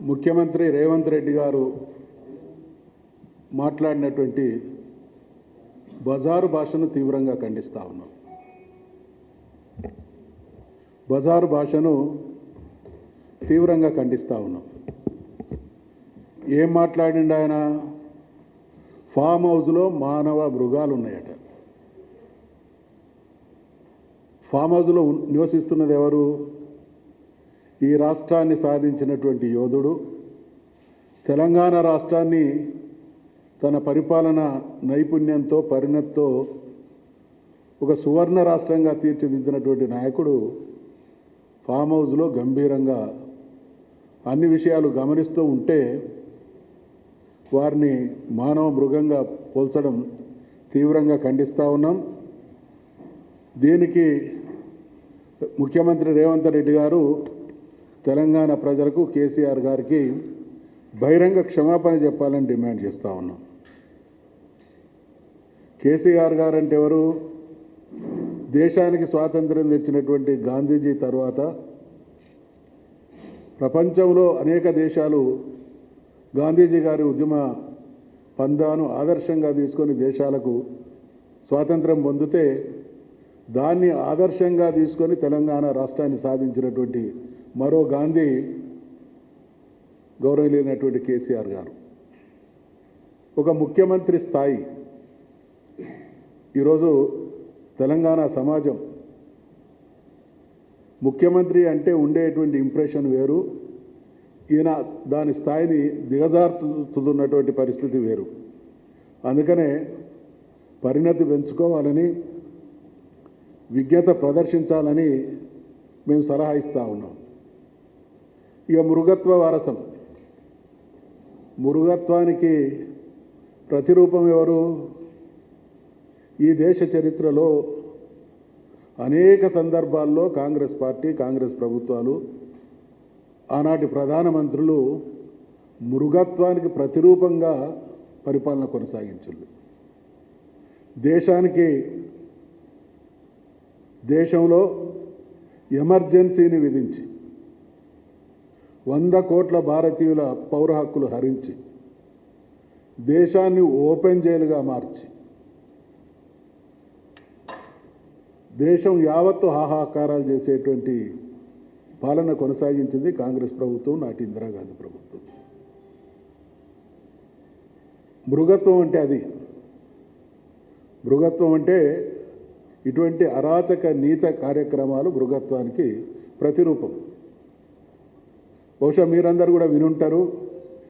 ముఖ్యమంత్రి రేవంత్ రెడ్డి గారు మాట్లాడినటువంటి బజారు భాషను తీవ్రంగా ఖండిస్తా ఉన్నాం. బజారు భాషను తీవ్రంగా ఖండిస్తూ ఉన్నాం. ఏం మాట్లాడిండు ఆయన? ఫామ్ హౌస్లో మానవ మృగాలు ఉన్నాయట. ఫామ్ హౌస్లో నివసిస్తున్నది ఎవరు? ఈ రాష్ట్రాన్ని సాధించినటువంటి యోధుడు తెలంగాణ రాష్ట్రాన్ని తన పరిపాలన నైపుణ్యంతో పరిణతితో ఒక సువర్ణ రాష్ట్రంగా తీర్చిదిద్దినటువంటి నాయకుడు ఫామ్ హౌస్లో గంభీరంగా అన్ని విషయాలు గమనిస్తూ ఉంటే వారిని మానవ మృగంగా పోల్చడం తీవ్రంగా ఖండిస్తూ ఉన్నాం. దీనికి ముఖ్యమంత్రి రేవంత్ రెడ్డి గారు తెలంగాణ ప్రజలకు కేసీఆర్ గారికి బహిరంగ క్షమాపణ చెప్పాలని డిమాండ్ చేస్తూ ఉన్నాం. కేసీఆర్ గారు అంటే ఎవరు? దేశానికి స్వాతంత్రం తెచ్చినటువంటి గాంధీజీ తర్వాత ప్రపంచంలో అనేక దేశాలు గాంధీజీ గారి ఉద్యమ పందాను ఆదర్శంగా తీసుకొని దేశాలకు స్వాతంత్రం పొందితే దాన్ని ఆదర్శంగా తీసుకొని తెలంగాణ రాష్ట్రాన్ని సాధించినటువంటి మరో గాంధీ గౌరవలేనటువంటి కేసీఆర్ గారు. ఒక ముఖ్యమంత్రి స్థాయి. ఈరోజు తెలంగాణ సమాజం ముఖ్యమంత్రి అంటే ఉండేటువంటి ఇంప్రెషన్ వేరు. ఈయన దాని స్థాయిని దిగజారుతున్నటువంటి పరిస్థితి వేరు. అందుకనే పరిణతి పెంచుకోవాలని విజ్ఞత ప్రదర్శించాలని మేము సలహా ఇస్తూ ఉన్నాం. ఇక మృగత్వ వారసం. మృగత్వానికి ప్రతిరూపం ఎవరు? ఈ దేశ చరిత్రలో అనేక సందర్భాల్లో కాంగ్రెస్ పార్టీ కాంగ్రెస్ ప్రభుత్వాలు ఆనాటి ప్రధానమంత్రులు మృగత్వానికి ప్రతిరూపంగా పరిపాలన కొనసాగించారు దేశానికి దేశంలో ఎమర్జెన్సీని విధించి వంద కోట్ల భారతీయుల పౌర హక్కులు హరించి దేశాన్ని ఓపెన్ జైలుగా మార్చి దేశం యావత్తు హాహాకారాలు చేసేటువంటి పాలన కొనసాగించింది కాంగ్రెస్ ప్రభుత్వం నాటి ఇందిరాగాంధీ ప్రభుత్వం. మృగత్వం అంటే అది. మృగత్వం అంటే ఇటువంటి అరాచక నీచ కార్యక్రమాలు మృగత్వానికి ప్రతిరూపం. బహుశా మీరందరూ కూడా వినుంటారు.